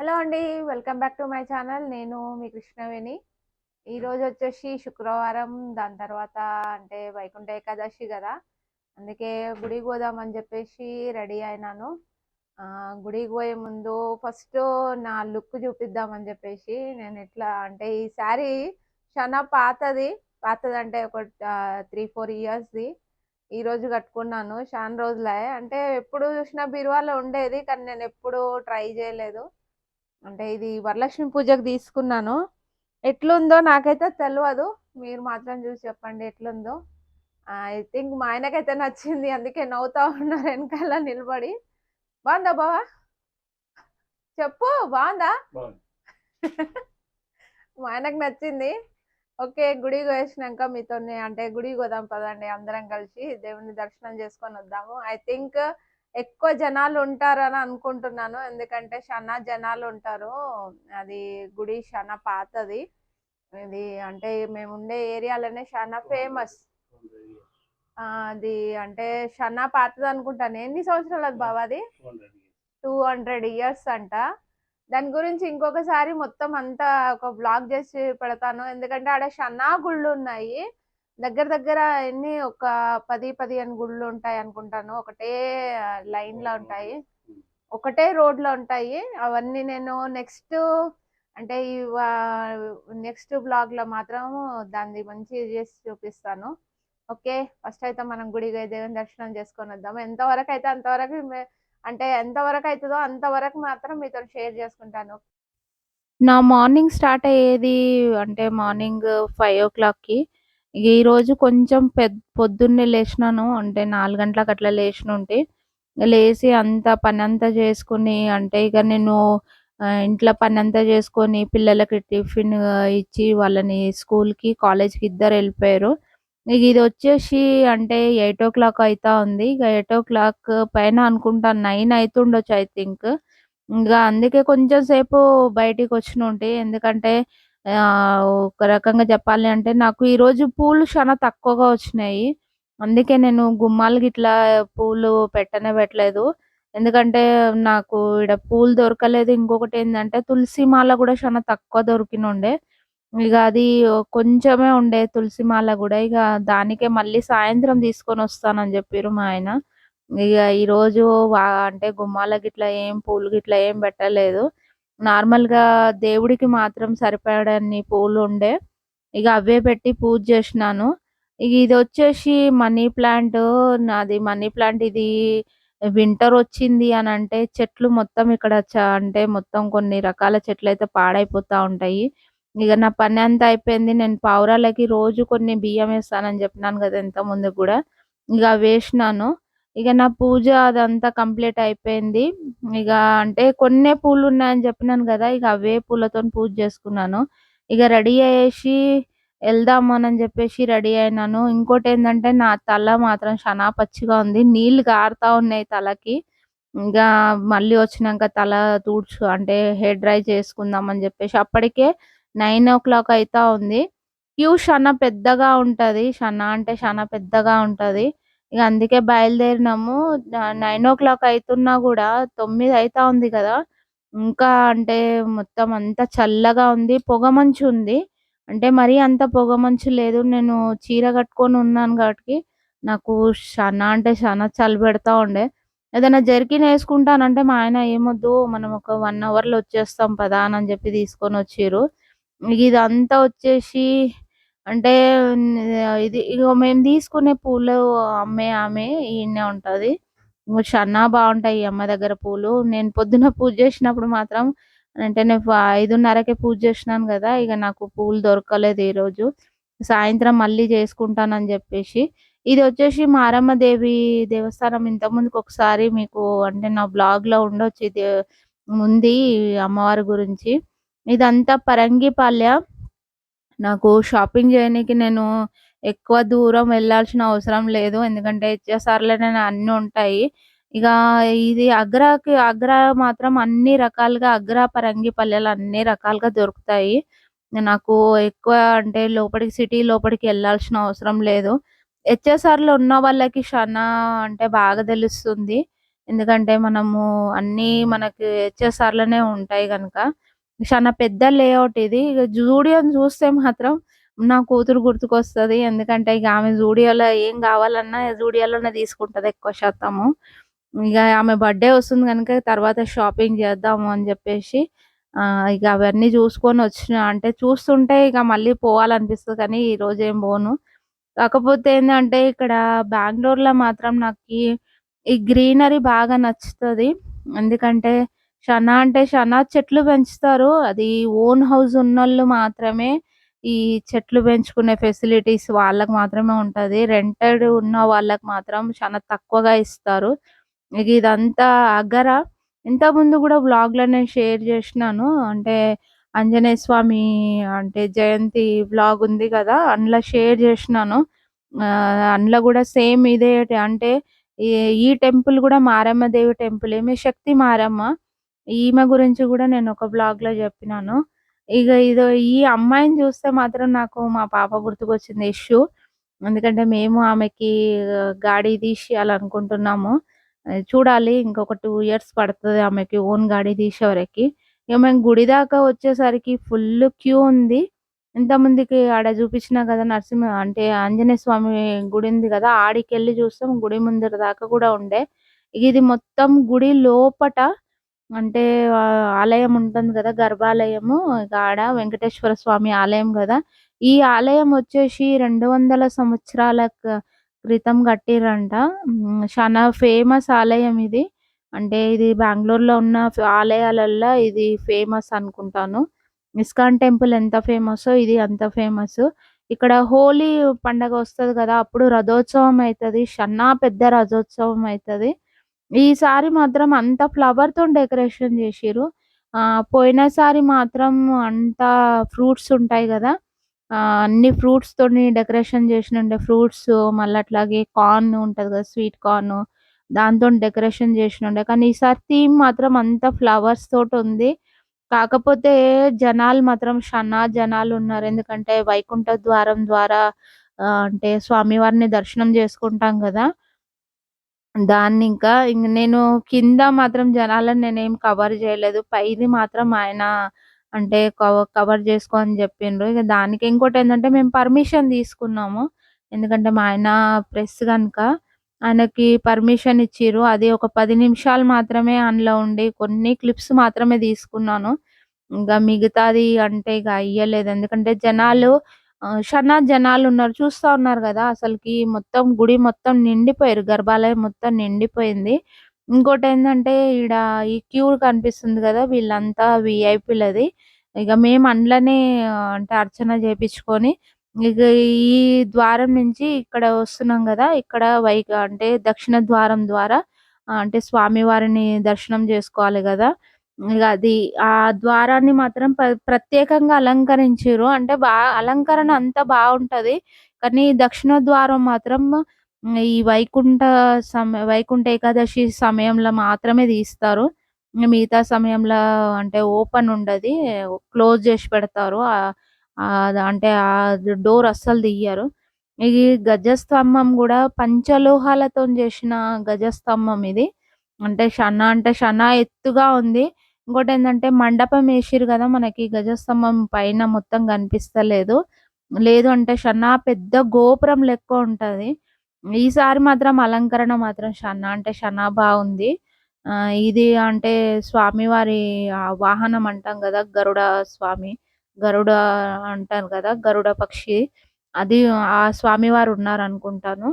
Hello అండి welcome back to my channel. నేను మీ కృష్ణవేణి. ఈరోజు వచ్చేసి శుక్రవారం దాని తర్వాత అంటే వైకుంఠ ఏకాదశి కదా. అందుకే గుడికి పోదామని చెప్పేసి రెడీ అయినాను. గుడికి పోయే ముందు ఫస్ట్ నా లుక్ చూపిద్దామని చెప్పేసి నేను ఎట్లా అంటే ఈ శారీ చాలా పాతది. పాతది అంటే ఒక త్రీ ఫోర్ ఇయర్స్ది ఈరోజు కట్టుకున్నాను. చాలా రోజులే. అంటే ఎప్పుడు చూసినా బీరువాలో ఉండేది కానీ నేను ఎప్పుడు ట్రై చేయలేదు. అంటే ఇది వరలక్ష్మి పూజకు తీసుకున్నాను. ఎట్లుందో నాకైతే తెలియదు మీరు మాత్రం చూసి చెప్పండి ఎట్లుందో. ఐ థింక్ మా ఆయనకైతే నచ్చింది. అందుకే నవ్వుతా ఉన్నారు వెనకాల నిలబడి. బాగుందా బావా? చెప్పు బాగుందా. మా ఆయనకు నచ్చింది. ఓకే గుడికి వేసినాక మీతో అంటే గుడికి పోదాం పదండి అందరం కలిసి. దేవుని దర్శనం చేసుకొని వద్దాము. ఐ థింక్ ఎక్కువ జనాలు ఉంటారని అనుకుంటున్నాను. ఎందుకంటే చాలా జనాలు ఉంటారు. అది గుడి చాలా పాతది. ఇది అంటే మేము ఉండే ఏరియాలోనే చాలా ఫేమస్. అది అంటే చాలా పాతది అనుకుంటాను. ఎన్ని సంవత్సరాలు అది బాబా అది? Two hundred years. అంట. దాని గురించి ఇంకొకసారి మొత్తం అంతా ఒక బ్లాగ్ చేసి పెడతాను. ఎందుకంటే ఆడ షన్నా గుళ్ళు ఉన్నాయి. దగ్గర దగ్గర ఎన్ని ఒక పది పదిహేను గుళ్ళు ఉంటాయి అనుకుంటాను. ఒకటే లైన్లో ఉంటాయి. ఒకటే రోడ్లో ఉంటాయి. అవన్నీ నేను నెక్స్ట్ అంటే ఈ నెక్స్ట్ బ్లాగ్లో మాత్రం దాన్ని మంచి చేసి చూపిస్తాను. ఓకే ఫస్ట్ అయితే మనం పోయి దేవుని దర్శనం చేసుకొని వద్దాం. ఎంతవరకు అయితే అంతవరకు అంటే ఎంతవరకు అవుతుందో అంతవరకు మాత్రం మీతో షేర్ చేసుకుంటాను. నా మార్నింగ్ స్టార్ట్ అయ్యేది అంటే మార్నింగ్ ఫైవ్ ఓ క్లాక్కి. ఈ రోజు కొంచెం పెద్ద పొద్దున్నే లేచినాను. అంటే నాలుగు గంటలకు అట్లా లేచిన ఉంటే లేచి అంతా పని అంతా చేసుకుని అంటే ఇక నేను ఇంట్లో పని అంతా చేసుకొని పిల్లలకి టిఫిన్ ఇచ్చి వాళ్ళని స్కూల్కి కాలేజ్కి ఇద్దరు వెళ్ళిపోయారు. ఇక ఇది వచ్చేసి అంటే ఎయిట్ ఓ క్లాక్ అవుతా ఉంది. ఇక ఎయిట్ ఓ క్లాక్ పైన అనుకుంటా నైన్ అవుతుండొచ్చు ఐ థింక్. ఇంకా అందుకే కొంచెం సేపు బయటికి వచ్చిన ఉంటే ఎందుకంటే ఒక రకంగా చెప్పాలి అంటే నాకు ఈ రోజు పూలు చాలా తక్కువగా వచ్చినాయి. అందుకే నేను గుమ్మాలకి ఇట్లా పూలు పెట్టనే పెట్టలేదు. ఎందుకంటే నాకు ఇక్కడ పూలు దొరకలేదు. ఇంకొకటి ఏంటంటే తులసి మాల కూడా చాలా తక్కువ దొరికినుండే. ఇక అది కొంచెమే ఉండే తులసి మాల కూడా. ఇక దానికే మళ్ళీ సాయంత్రం తీసుకొని వస్తానని చెప్పారు మా ఆయన. ఇక ఈ రోజు వా- అంటే గుమ్మాల గిట్ల ఏం పూలు గిట్లా ఏం పెట్టలేదు. నార్మల్గా దేవుడికి మాత్రం సరిపడని పూలు ఉండే ఇక అవే పెట్టి పూజ చేసినాను. ఇక ఇది వచ్చేసి మనీ ప్లాంట్ నాది మనీ ప్లాంట్ ఇది వింటర్ వచ్చింది అని అంటే చెట్లు మొత్తం ఇక్కడ అంటే మొత్తం కొన్ని రకాల చెట్లు అయితే పాడైపోతా ఉంటాయి. ఇక నా పని అంతా అయిపోయింది. నేను పావురాలకి రోజు కొన్ని బియ్యం వేస్తానని చెప్పినాను కదా ఇంత ముందు కూడా ఇక వేసినాను. ఇక నా పూజ అదంతా కంప్లీట్ అయిపోయింది. ఇక అంటే కొన్నే పూలు ఉన్నాయని చెప్పినాను కదా ఇక అవే పూలతో పూజ చేసుకున్నాను. ఇక రెడీ అయ్యేసి వెళ్దామని చెప్పేసి రెడీ అయినాను. ఇంకోటి ఏంటంటే నా తల మాత్రం చాలా పచ్చిగా ఉంది. నీళ్ళు గారుతా ఉన్నాయి తలకి. ఇంకా మళ్ళీ వచ్చినాక తల తూడ్చు అంటే హెయిర్ డ్రై చేసుకుందాం అని చెప్పేసి అప్పటికే నైన్ ఓ క్లాక్ అయితా ఉంది. క్యూ చాలా పెద్దగా ఉంటది. చాలా అంటే చాలా పెద్దగా ఉంటది. ఇక అందుకే బయలుదేరినాము. నైన్ ఓ క్లాక్ అవుతున్నా కూడా తొమ్మిది అవుతా ఉంది కదా. ఇంకా అంటే మొత్తం అంతా చల్లగా ఉంది. పొగ మంచు ఉంది. అంటే మరీ అంత పొగ మంచు లేదు. నేను చీర కట్టుకొని ఉన్నాను కాబట్టి నాకు చాలా అంటే చాలా చలి పెడతా ఉండే. ఏదైనా జర్కిన్ వేసుకుంటానంటే మా ఆయన ఏమొద్దు మనం ఒక వన్ అవర్లో వచ్చేస్తాం పదా అని చెప్పి తీసుకొని వచ్చిర్రు. ఇదంతా వచ్చేసి అంటే ఇది ఇగో మేము తీసుకునే పూలు అమ్మే ఆమె ఈయనే ఉంటుంది. ఇంకో చాలా బాగుంటాయి ఈ అమ్మ దగ్గర పూలు. నేను పొద్దున పూజ చేసినప్పుడు మాత్రం అంటే నేను ఐదున్నరకే పూజ చేసినాను కదా ఇక నాకు పూలు దొరకలేదు ఈ రోజు. సాయంత్రం మళ్ళీ చేసుకుంటానని చెప్పేసి. ఇది వచ్చేసి మారమ్మ దేవి దేవస్థానం ఇంతకుముందుకు ఒకసారి మీకు అంటే నా బ్లాగ్లో ఉండొచ్చు. ఇది ఉంది అమ్మవారి గురించి. ఇదంతా పరంగిపాల్య. నాకు షాపింగ్ చేయడానికి నేను ఎక్కువ దూరం వెళ్ళాల్సిన అవసరం లేదు. ఎందుకంటే హెచ్ఎస్ఆర్లోనే అన్ని ఉంటాయి. ఇక ఇది అగ్రాకి అగ్రా మాత్రం అన్ని రకాలుగా అగ్రా పరంగి పల్లెలు అన్ని రకాలుగా దొరుకుతాయి. నాకు ఎక్కువ అంటే లోపలికి సిటీ లోపలికి వెళ్ళాల్సిన అవసరం లేదు. హెచ్ఎస్ఆర్లో ఉన్న వాళ్ళకి చాలా అంటే బాగా తెలుస్తుంది. ఎందుకంటే మనము అన్నీ మనకి హెచ్ఎస్ఆర్‌లోనే ఉంటాయి కనుక చాలా పెద్ద లేఅవుట్ ఇది. ఇక జూడియోని చూస్తే మాత్రం నా కూతురు గుర్తుకొస్తది. ఎందుకంటే ఇక ఆమె జూడియోలో ఏం కావాలన్నా జూడియోలోనే తీసుకుంటది ఎక్కువ శాతము. ఇక ఆమె బర్త్‌డే వస్తుంది కనుక తర్వాత షాపింగ్ చేద్దాము అని చెప్పేసి ఇక అవన్నీ చూసుకొని వచ్చిన అంటే చూస్తుంటే ఇక మళ్ళీ పోవాలనిపిస్తుంది కానీ ఈరోజు ఏం పోను. కాకపోతే ఏంటంటే ఇక్కడ బెంగళూరులో మాత్రం నాకు ఈ గ్రీనరీ బాగా నచ్చుతుంది ఎందుకంటే షనా అంటే షనా చెట్లు పెంచుతారు. అది ఓన్ హౌస్ ఉన్నోళ్ళు మాత్రమే ఈ చెట్లు పెంచుకునే ఫెసిలిటీస్ వాళ్ళకి మాత్రమే ఉంటది. రెంటెడ్ ఉన్న వాళ్ళకి మాత్రం చాలా తక్కువగా ఇస్తారు. ఇక ఇదంతా అగర. ఇంతకుముందు కూడా వ్లాగ్‌లో నేను షేర్ చేసినాను అంటే ఆంజనేయ స్వామి అంటే జయంతి వ్లాగ్ ఉంది కదా అందులో షేర్ చేసినాను అందులో కూడా సేమ్ ఇదే అంటే ఈ టెంపుల్ కూడా మారమ్మ దేవి టెంపుల్. ఏమి శక్తి మారమ్మ. ఈమె గురించి కూడా నేను ఒక బ్లాగ్లో చెప్పినాను ఇగ ఇదో ఈ అమ్మాయిని చూస్తే మాత్రం నాకు మా పాప గుర్తుకొచ్చింది ఇష్యూ. ఎందుకంటే మేము ఆమెకి గాడి తీసేయాలనుకుంటున్నాము చూడాలి ఇంకొక టూ ఇయర్స్ పడుతుంది ఆమెకి ఓన్ గాడి తీసే వరకు ఇక మేము గుడి దాకా వచ్చేసరికి ఫుల్ క్యూ ఉంది. ఇంతమందికి ఆడ చూపించినా కదా నరసింహ అంటే ఆంజనేయ స్వామి గుడి ఉంది కదా ఆడికి వెళ్ళి చూస్తాం గుడి ముందర దాకా కూడా ఉండే. ఇది మొత్తం గుడి లోపట అంటే ఆలయం ఉంటుంది కదా గర్భాలయము గాడ ఆడ వెంకటేశ్వర స్వామి ఆలయం కదా ఈ ఆలయం వచ్చేసి 200 సంవత్సరాల క్రితం కట్టిరంట చాలా ఫేమస్ ఆలయం ఇది. అంటే ఇది బెంగళూరులో ఉన్న ఆలయాలల్లో ఇది ఫేమస్ అనుకుంటాను. ఇస్కాన్ టెంపుల్ ఎంత ఫేమస్ ఇది అంత ఫేమస్. ఇక్కడ హోలీ పండగ వస్తది కదా అప్పుడు రథోత్సవం అవుతుంది షన్నా పెద్ద రథోత్సవం అవుతుంది ఈసారి మాత్రం అంత ఫ్లవర్తో డెకరేషన్ జేషిర్రు. పోయినసారి మాత్రం అంతా ఫ్రూట్స్ ఉంటాయి కదా అన్ని అన్ని ఫ్రూట్స్‌తోని డెకరేషన్ జేషినుండే. ఫ్రూట్స్ మళ్ళీ అట్లాగే కార్న్ ఉంటది కదా స్వీట్ కార్న్ దాంతో డెకరేషన్ జేషినుండే. కానీ ఈసారి థీమ్ మాత్రం అంతా ఫ్లవర్స్ తోటి ఉంది కాకపోతే జనాలు మాత్రం షనా జనాలున్నారు. ఎందుకంటే వైకుంఠ ద్వారం ద్వారా అంటే స్వామివారిని దర్శనం చేసుకుంటాం కదా దాన్ని ఇంకా ఇంగ నేను కింద మాత్రం జనాలను నేనేం కవర్ చేయలేదు పైది మాత్రం ఆయన అంటే కవ కవర్ చేసుకో అని చెప్పిండ్రు ఇక దానికి ఏంటంటే మేము పర్మిషన్ తీసుకున్నాము. ఎందుకంటే మా ఆయన ప్రెస్ గనుక ఆయనకి పర్మిషన్ ఇచ్చిర్రు. అది ఒక పది నిమిషాలు మాత్రమే అందులో ఉండి కొన్ని క్లిప్స్ మాత్రమే తీసుకున్నాను. ఇంకా మిగతాది అంటే ఇక అయ్యలేదు ఎందుకంటే జనాలు ఆహ్, జనాలు ఉన్నారు చూస్తా ఉన్నారు కదా అసలుకి మొత్తం గుడి మొత్తం నిండిపోయారు. గర్భాలయం మొత్తం నిండిపోయింది. ఇంకోటి ఏంటంటే ఈడ ఈ క్యూ కనిపిస్తుంది కదా వీళ్ళంతా వీఐపీలది. ఇక మేము అందులోనే అంటే అర్చన చేపించుకొని ఇక ఈ ద్వారం నుంచి ఇక్కడ వస్తున్నాం కదా ఇక్కడ వైక అంటే దక్షిణ ద్వారం ద్వారా అంటే స్వామివారిని దర్శనం చేసుకోవాలి కదా ఇక అది ఆ ద్వారాన్ని మాత్రం ప్ర ప్రత్యేకంగా అలంకరించిర్రు. అంటే బా అలంకరణ అంతా బాగుంటది కానీ దక్షిణ ద్వారం మాత్రం ఈ వైకుంఠ సమ వైకుంఠ ఏకాదశి సమయంలో మాత్రమే తీస్తారు. మిగతా సమయంలో అంటే ఓపెన్ ఉండదు క్లోజ్ చేసి పెడతారు. అంటే ఆ డోర్ అస్సలు తీయరు ఈ గజస్తంభం కూడా పంచలోహాలతో చేసిన గజస్తంభం ఇది. అంటే షనా అంటే షనా ఎత్తుగా ఉంది. ఇంకోటి ఏంటంటే మండపం వేసిరు కదా మనకి గజస్తంభం పైన మొత్తం కనిపిస్తలేదు. లేదు అంటే షన్నా పెద్ద గోపురం లెక్క ఉంటది. ఈసారి మాత్రం అలంకరణ మాత్రం షన్నా అంటే షన్నా బాగుంది ఇది అంటే స్వామివారి వాహనం అంటాం కదా గరుడ స్వామి. గరుడ అంటారు కదా గరుడ పక్షి. అది ఆ స్వామివారు ఉన్నారనుకుంటాను.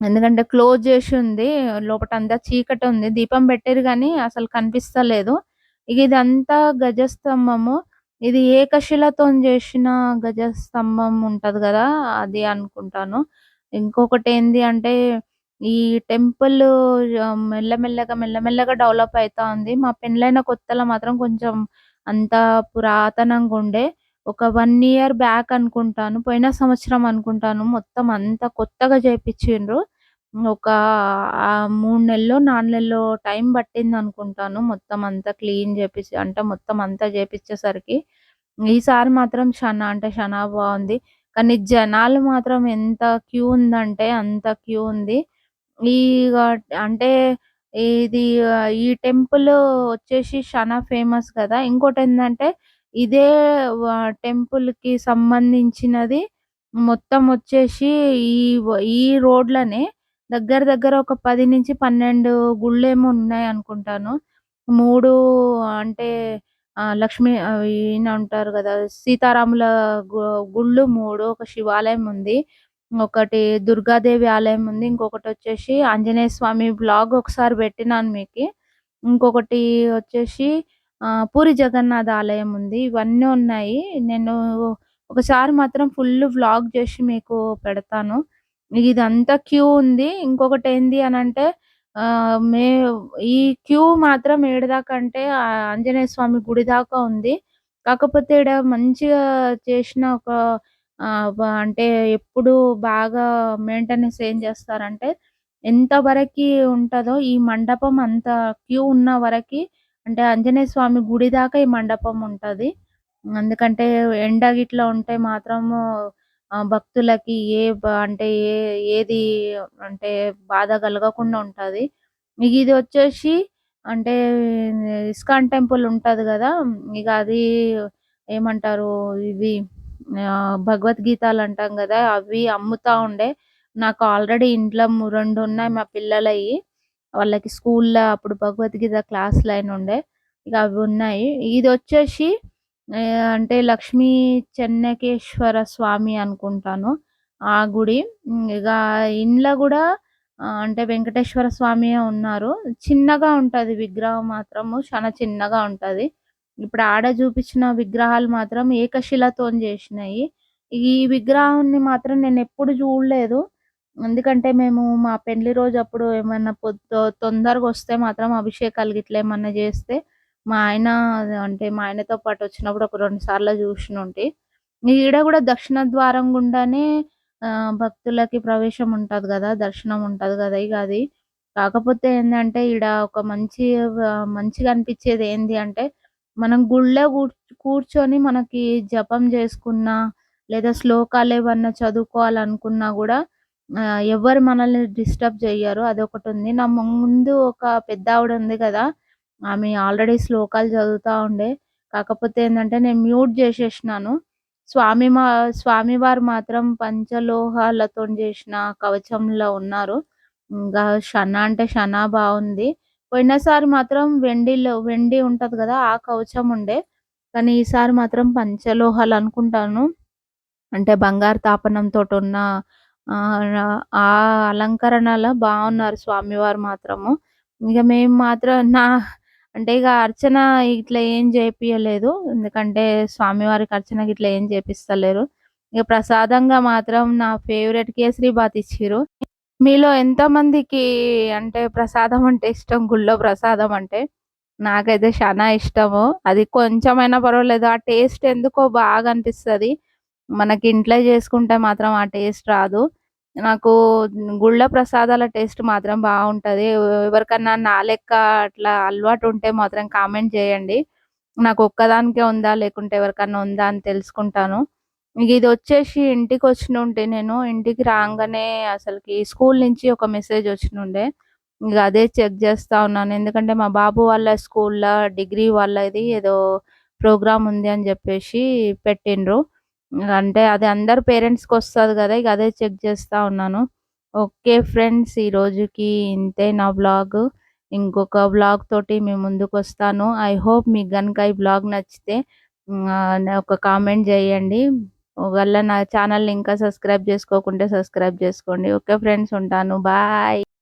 ఎందుకంటే క్లోజ్ చేసి ఉంది. లోపల అంతా చీకటి ఉంది దీపం పెట్టిర్రు కానీ అసలు కనిపిస్తలేదు. ఇక ఇదంతా గజస్తంభము. ఇది ఏకశిలతో చేసిన గజస్తంభం ఉంటది కదా అది అనుకుంటాను. ఇంకొకటి ఏంది అంటే ఈ టెంపుల్ మెల్లమెల్లగా, మెల్లమెల్లగా డెవలప్ అవుతా ఉంది. మా పెండ్లైన కొత్తలో మాత్రం కొంచెం అంత పురాతనంగా ఉండే ఒక వన్ ఇయర్ బ్యాక్ అనుకుంటాను. పోయిన సంవత్సరం అనుకుంటాను. మొత్తం అంతా కొత్తగా చేపిచ్చిండ్రు. ఒక ఆహ్, 3 నెల్లో, 4 నెల్లో టైం పట్టిందనుకుంటాను. మొత్తం అంతా క్లీన్ చేపిచ్చి అంటే మొత్తం అంతా జేపిచ్చేసరికి. ఈసారి మాత్రం షనా అంటే షనా బావుంది. కానీ జనాలు మాత్రం ఎంత క్యూ ఉందంటే అంత క్యూ ఉంది. ఈ అంటే ఇది ఆహ్, ఈ టెంపుల్ వచ్చేసి చానా ఫేమస్ కదా! ఇంకోటేందంటే ఇదే టెంపుల్ టెంపుల్‌కి సంబంధించినది మొత్తం వచ్చేసి ఈ ఈ ఈ రోడ్‌లనే దగ్గర దగ్గర ఒక 10-12 గుళ్ళేమో ఉన్నాయనుకుంటాను. 3 అంటే ఆహ్, లక్ష్మీ ఆహ్, ఈయన ఉంటారు కదా సీతారాముల గుళ్ళు మూడు ఒక శివాలయం ఉంది. ఒకటి దుర్గాదేవి ఆలయం ఉంది. ఇంకొకటి వచ్చేసి ఆంజనేయ స్వామి బ్లాగ్ ఒకసారి పెట్టినాను మీకి. ఇంకొకటి వచ్చేసి పూరి జగన్నాథ ఆలయం ఉంది. ఇవన్నీ ఉన్నాయి. నేను ఒకసారి మాత్రం ఫుల్ వ్లాగ్ చేసి మీకు పెడతాను. ఇదంతా క్యూ ఉంది. ఇంకొకటి ఏంది అని అంటే మే ఈ క్యూ మాత్రం ఏడిదాకా అంటే ఆంజనేయ స్వామి గుడి దాకా ఉంది. కాకపోతే ఇక్కడ మంచిగా చేసిన ఒక అంటే ఎప్పుడు బాగా మెయింటెనెన్స్ ఏం చేస్తారంటే ఎంత వరకి ఉంటదో ఈ మండపం అంత క్యూ ఉన్న వరకి అంటే ఆంజనేయ స్వామి గుడి దాకా ఈ మండపం ఉంటది. ఎందుకంటే ఎండ గిట్లా ఉంటే మాత్రము భక్తులకి ఏ అంటే ఏ ఏది అంటే బాధ కలగకుండా ఉంటది. ఇది వచ్చేసి అంటే ఇస్కాన్ టెంపుల్ ఉంటది కదా ఇక అది ఏమంటారు ఇవి ఆహ్, భగవద్గీతలు అంటాం కదా అవి అమ్ముతా ఉండే. నాకు ఆల్రెడీ ఇంట్లో రెండు ఉన్నాయి మా పిల్లలవి వాళ్ళకి స్కూల్‌లో అప్పుడు భగవద్గీత ఉండే ఇక అవి ఉన్నాయి. ఇది వచ్చేసి అంటే లక్ష్మీ చెన్నకేశ్వర స్వామి అనుకుంటాను. ఆ గుడి. ఇక ఇగ ఇండ్ల అంటే వెంకటేశ్వర స్వామి ఉన్నారు. చిన్నగా ఉంటది విగ్రహం మాత్రము చానా చిన్నగా ఉంటది. ఇప్పుడు ఆడ చూపించిన విగ్రహాలు మాత్రం ఏకశిలతోని చేసినాయి ఈ విగ్రహాన్ని మాత్రం నేను ఎప్పుడు చూడలేదు. ఎందుకంటే మేము మా పెళ్ళి రోజప్పుడు ఏమన్నా పొద్దు తొందరగా వస్తే మాత్రం అభిషేకాలు గిట్ల ఏమన్నా చేస్తే మా ఆయన అంటే మా ఆయనతో పాటు వచ్చినప్పుడు ఒక రెండు సార్లు చూసినుంటి. ఈడ కూడా దక్షిణ ద్వారం గుండానే భక్తులకి ప్రవేశం ఉంటది కదా దర్శనం ఉంటది కదా ఇక అది. కాకపోతే ఏంటంటే ఈడ ఒక మంచి మంచిగా అనిపించేది ఏంది అంటే మనం గుళ్ళో కూర్చొని మనకి జపం చేసుకున్నా లేదా శ్లోకాలు ఏమన్నా చదువుకోవాలనుకున్నా కూడా ఎవరు ఎవ్వరు మనల్ని డిస్టర్బ్ చెయ్యరు అదొకటి ఉంది నా ముందు ఒక పెద్ద ఆవిడ ఉంది కదా ఆమె ఆల్రెడీ శ్లోకాలు చదువుతా ఉండే. కాకపోతే ఏంటంటే నేను మ్యూట్ చేసేసినాను స్వామి మా స్వామివారు మాత్రం పంచలోహాలతోని చేసిన కవచంలో ఉన్నారు. ఇంకా షన అంటే షనా బాగుంది పోయినసారి మాత్రం వెండిలో వెండి ఉంటది కదా ఆ కవచం ఉండే. కానీ ఈసారి మాత్రం పంచలోహాలు అనుకుంటాను అంటే బంగారు తాపనంతో ఉన్న ఆ అలంకరణలో బాగున్నారు స్వామివారు మాత్రము. ఇక మేము మాత్రం నా అంటే ఇక అర్చన ఇట్లా ఏం చేపియలేదు. ఎందుకంటే స్వామివారికి అర్చన ఇట్లా ఏం చేపిస్తలేరు. ఇక ప్రసాదంగా మాత్రం నా ఫేవరెట్ కేసరీబాత్ ఇచ్చిర్రు. మీలో ఎంతమందికి అంటే ప్రసాదం అంటే ఇష్టం గుళ్ళో ప్రసాదం అంటే? నాకైతే చానా ఇష్టము. అది కొంచెమైనా పర్వాలేదు. ఆ టేస్ట్ ఎందుకో బాగా అనిపిస్తది. మనకి ఇంట్లో చేసుకుంటే మాత్రం ఆ టేస్ట్ రాదు. నాకు గుళ్ళ ప్రసాదాల టేస్ట్ మాత్రం బాగుంటుంది ఎవరికన్నా నా లెక్క అట్లా అలవాటు ఉంటే మాత్రం కామెంట్ చేయండి. నాకు ఒక్కదానికే ఉందా? లేకుంటే ఎవరికన్నా ఉందా? అని తెలుసుకుంటాను. ఇది వచ్చేసి ఇంటికి వచ్చినుంటే నేను. ఇంటికి రాగానే అసలుకి స్కూల్ నుంచి ఒక మెసేజ్ వచ్చినుండే. ఇక అదే చెక్ చేస్తా ఉన్నాను. ఎందుకంటే మా బాబు వాళ్ళ స్కూల్‌లో డిగ్రీ వాళ్ళది ఏదో ప్రోగ్రామ్ ఉంది అని చెప్పేసి పెట్టిండ్రు. అంటే అది అందరు పేరెంట్స్కి వస్తుంది కదా ఇక అదే చెక్ చేస్తా ఉన్నాను. ఓకే ఫ్రెండ్స్ ఈ రోజుకి ఇంతే నా బ్లాగ్ ఇంకొక బ్లాగ్ తోటి మీ ముందుకొస్తాను. ఐ హోప్ మీకు కనుక ఈ బ్లాగ్ నచ్చితే ఒక కామెంట్ చేయండి ఒకవేళ నా ఛానల్ ఇంకా సబ్స్క్రైబ్ చేసుకోకుంటే సబ్స్క్రైబ్ చేసుకోండి. ఓకే ఫ్రెండ్స్ ఉంటాను. బాయ్.